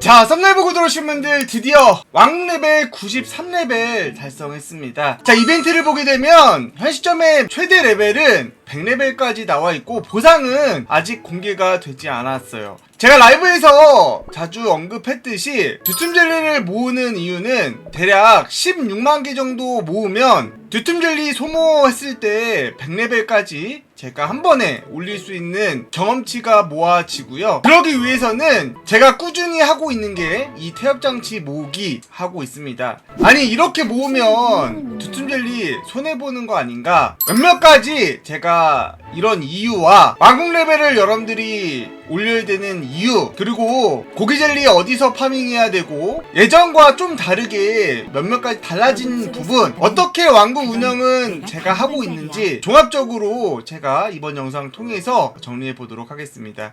자, 썸네일 보고 들어오신 분들 드디어 왕레벨 93레벨 달성했습니다. 자, 이벤트를 보게 되면 현 시점에 최대 레벨은 100레벨까지 나와 있고 보상은 아직 공개가 되지 않았어요. 제가 라이브에서 자주 언급했듯이 두툼 젤리를 모으는 이유는 대략 16만 개 정도 모으면 두툼 젤리 소모했을 때 100레벨까지 제가 한 번에 올릴 수 있는 경험치가 모아지고요. 그러기 위해서는 제가 꾸준히 하고 있는 게 이 태엽장치 모으기 하고 있습니다. 아니 이렇게 모으면 두툼젤리 손해보는 거 아닌가? 몇몇 가지 제가 이런 이유와 왕국 레벨을 여러분들이 올려야 되는 이유 그리고 고기젤리 어디서 파밍해야 되고 예전과 좀 다르게 몇몇 가지 달라진 부분 어떻게 왕국 운영은 제가 하고 있는지 종합적으로 제가 이번 영상 통해서 정리해 보도록 하겠습니다.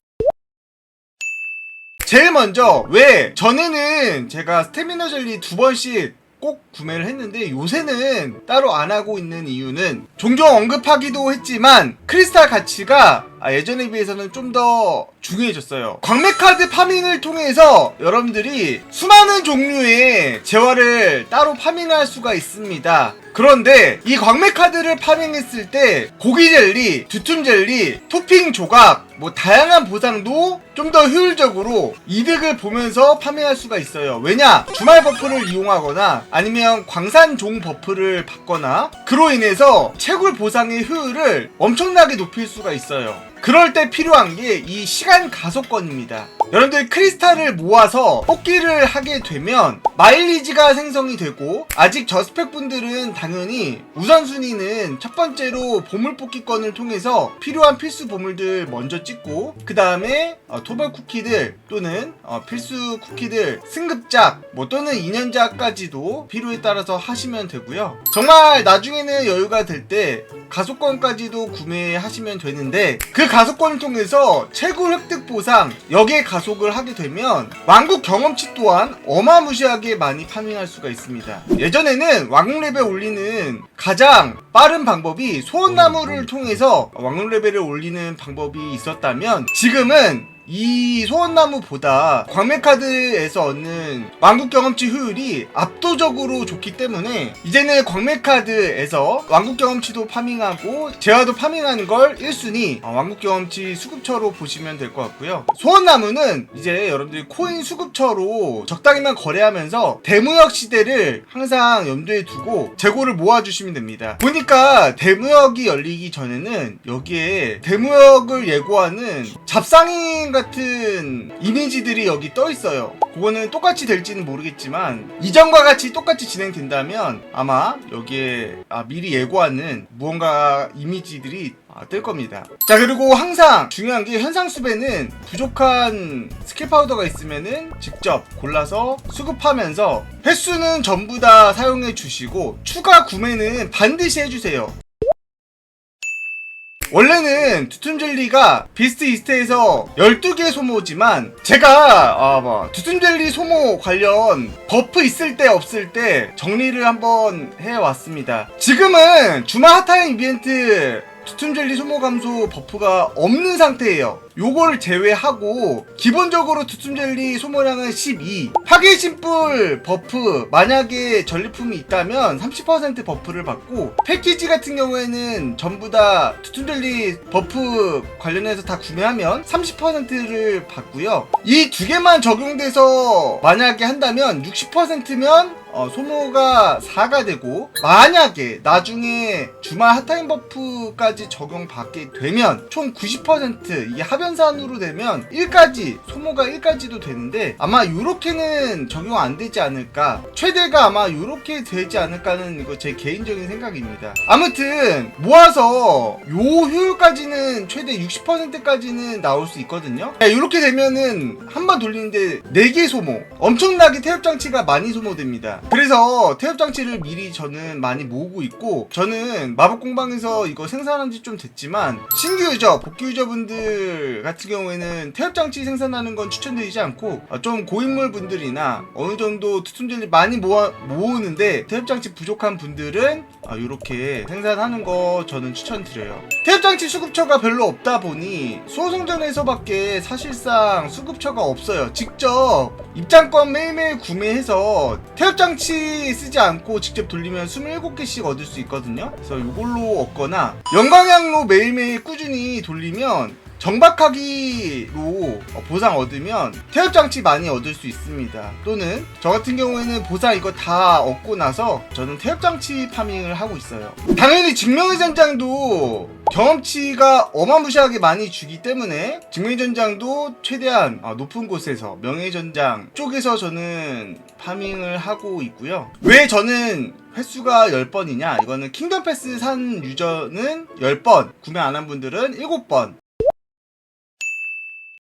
제일 먼저 왜 전에는 제가 스태미너 젤리 두 번씩 꼭 구매를 했는데 요새는 따로 안 하고 있는 이유는 종종 언급하기도 했지만 크리스탈 가치가 아, 예전에 비해서는 좀 더 중요해졌어요. 광맥 카드 파밍을 통해서 여러분들이 수많은 종류의 재화를 따로 파밍할 수가 있습니다. 그런데 이 광맥 카드를 파밍했을 때 고기 젤리, 두툼 젤리, 토핑 조각, 뭐 다양한 보상도 좀 더 효율적으로 이득을 보면서 파밍할 수가 있어요. 왜냐? 주말 버프를 이용하거나 아니면 광산 종 버프를 받거나 그로 인해서 채굴 보상의 효율을 엄청나게 높일 수가 있어요. 그럴 때 필요한 게 이 시간 가속권입니다. 여러분들 크리스탈을 모아서 뽑기를 하게 되면 마일리지가 생성이 되고 아직 저스펙 분들은 당연히 우선순위는 첫 번째로 보물 뽑기권을 통해서 필요한 필수 보물들 먼저 찍고 그 다음에 토벌 쿠키들 또는 어, 필수 쿠키들 승급작 뭐 또는 2년작까지도 필요에 따라서 하시면 되고요. 정말 나중에는 여유가 될 때 가속권까지도 구매하시면 되는데 그 가속권을 통해서 채굴 획득 보상 역의 가속을 하게 되면 왕국 경험치 또한 어마무시하게 많이 파밍할 수가 있습니다. 예전에는 왕국 레벨 올리는 가장 빠른 방법이 소원나무를 통해서 왕국 레벨을 올리는 방법이 있었다면 지금은 이 소원나무보다 광맥카드에서 얻는 왕국 경험치 효율이 압도적으로 좋기 때문에 이제는 광맥카드에서 왕국 경험치도 파밍하고 재화도 파밍하는 걸 1순위 어, 왕국 경험치 수급처로 보시면 될 것 같고요. 소원나무는 이제 여러분들이 코인 수급처로 적당히만 거래하면서 대무역 시대를 항상 염두에 두고 재고를 모아주시면 됩니다. 보니까 대무역이 열리기 전에는 여기에 대무역을 예고하는 잡상인 같은 이미지들이 여기 떠 있어요. 그거는 똑같이 될지는 모르겠지만 이전과 같이 똑같이 진행된다면 아마 여기에 아, 미리 예고하는 무언가 이미지들이 아, 뜰 겁니다. 자 그리고 항상 중요한 게 현상 수배는 부족한 스킬 파우더가 있으면은 직접 골라서 수급하면서 횟수는 전부 다 사용해 주시고 추가 구매는 반드시 해주세요. 원래는 두툼젤리가 비스트 이스트에서 12개 소모지만 제가 아, 뭐 두툼젤리 소모 관련 버프 있을 때 없을 때 정리를 한번 해왔습니다. 지금은 주말 핫타임 이벤트 두툼젤리 소모 감소 버프가 없는 상태예요. 요걸 제외하고 기본적으로 두툼젤리 소모량은 12 파괴 심뿔 버프 만약에 전리품이 있다면 30% 버프를 받고 패키지 같은 경우에는 전부 다 두툼젤리 버프 관련해서 다 구매하면 30%를 받고요 이 두 개만 적용돼서 만약에 한다면 60%면 어, 소모가 4가 되고 만약에 나중에 주말 핫타임 버프까지 적용받게 되면 총 90% 이게 하변산으로 되면 1까지 소모가 1까지도 되는데 아마 요렇게는 적용 안 되지 않을까. 최대가 아마 요렇게 되지 않을까는 이거 제 개인적인 생각입니다. 아무튼 모아서 요 효율까지는 최대 60%까지는 나올 수 있거든요. 자, 요렇게 되면은 한 번 돌리는데 4개 소모 엄청나게 태엽장치가 많이 소모됩니다 그래서 태엽 장치를 미리 저는 많이 모으고 있고 저는 마법 공방에서 이거 생산한 지 좀 됐지만 신규 유저, 복귀 유저분들 같은 경우에는 태엽 장치 생산하는 건 추천드리지 않고 어, 좀 고인물 분들이나 어느 정도 투tum젤리 많이 모아, 모으는데 태엽 장치 부족한 분들은 아, 이렇게 생산하는 거 저는 추천드려요. 태엽 장치 수급처가 별로 없다 보니 수호성전에서밖에 사실상 수급처가 없어요. 직접 입장권 매일매일 구매해서 태엽 장치 쓰지 않고 직접 돌리면 27개씩 얻을 수 있거든요. 그래서 이걸로 얻거나 영광향로 매일매일 꾸준히 돌리면 정박하기로 보상 얻으면 태엽장치 많이 얻을 수 있습니다. 또는 저 같은 경우에는 보상 이거 다 얻고 나서 저는 태엽장치 파밍을 하고 있어요. 당연히 증명의 전장도 경험치가 어마무시하게 많이 주기 때문에 증명의 전장도 최대한 아, 높은 곳에서 명예 전장 쪽에서 저는 파밍을 하고 있고요. 왜 저는 횟수가 10번이냐? 이거는 킹덤 패스 산 유저는 10번, 구매 안 한 분들은 7번,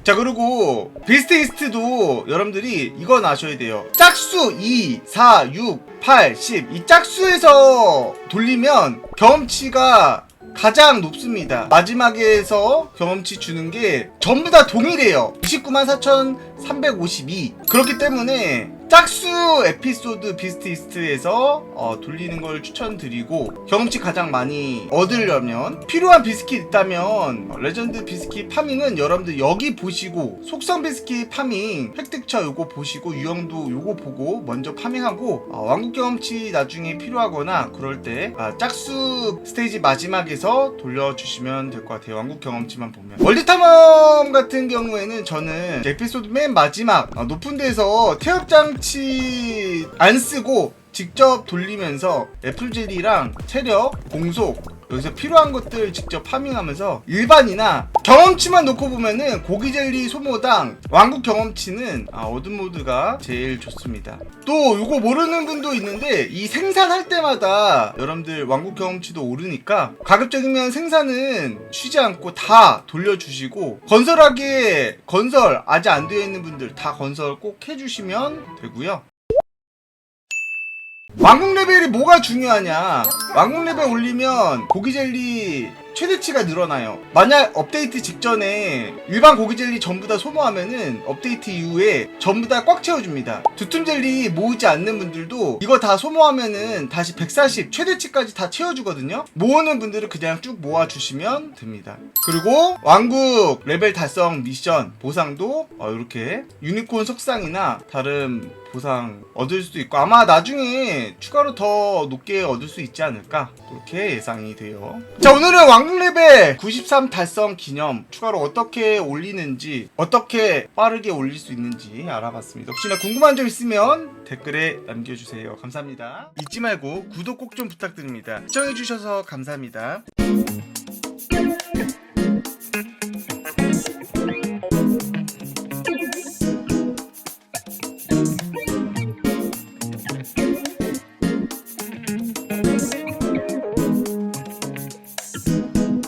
자 그리고 비스트 이스트도 여러분들이 이건 아셔야 돼요. 짝수 2, 4, 6, 8, 10 이 짝수에서 돌리면 경험치가 가장 높습니다. 마지막에서 경험치 주는 게 전부 다 동일해요. 29만 4,352 그렇기 때문에 짝수 에피소드 비스트 이스트에서 어, 돌리는 걸 추천드리고 경험치 가장 많이 얻으려면 필요한 비스킷 있다면 어, 레전드 비스킷 파밍은 여러분들 여기 보시고 속성 비스킷 파밍 획득처 요거 보시고 유형도 요거 보고 먼저 파밍하고 어, 왕국 경험치 나중에 필요하거나 그럴 때 아, 짝수 스테이지 마지막에서 돌려주시면 될 것 같아요. 왕국 경험치만 보면. 월드 탐험 같은 경우에는 저는 에피소드 맨 마지막 어, 높은 데서 태엽장 치 안 쓰고 직접 돌리면서 애플 젤리랑 체력, 공속 여기서 필요한 것들 직접 파밍하면서 일반이나 경험치만 놓고 보면은 고기 젤리 소모당 왕국 경험치는 아, 어둠 모드가 제일 좋습니다. 또 이거 모르는 분도 있는데 이 생산할 때마다 여러분들 왕국 경험치도 오르니까 가급적이면 생산은 쉬지 않고 다 돌려주시고 건설하기에 건설 아직 안 되어 있는 분들 다 건설 꼭 해주시면 되고요. 왕국 레벨이 뭐가 중요하냐? 왕국 레벨 올리면 고기 젤리 최대치가 늘어나요. 만약 업데이트 직전에 일반 고기 젤리 전부 다 소모하면은 업데이트 이후에 전부 다 꽉 채워줍니다. 두툼 젤리 모으지 않는 분들도 이거 다 소모하면은 다시 140 최대치까지 다 채워주거든요. 모으는 분들은 그냥 쭉 모아주시면 됩니다. 그리고 왕국 레벨 달성 미션 보상도 어, 이렇게 유니콘 석상이나 다른 보상 얻을 수도 있고 아마 나중에 추가로 더 높게 얻을 수 있지 않을까 그렇게 예상이 돼요 자 오늘은 왕국 레벨 93 달성 기념 추가로 어떻게 올리는지 어떻게 빠르게 올릴 수 있는지 알아봤습니다. 혹시나 궁금한 점 있으면 댓글에 남겨주세요. 감사합니다. 잊지 말고 구독 꼭 좀 부탁드립니다. 시청해주셔서 감사합니다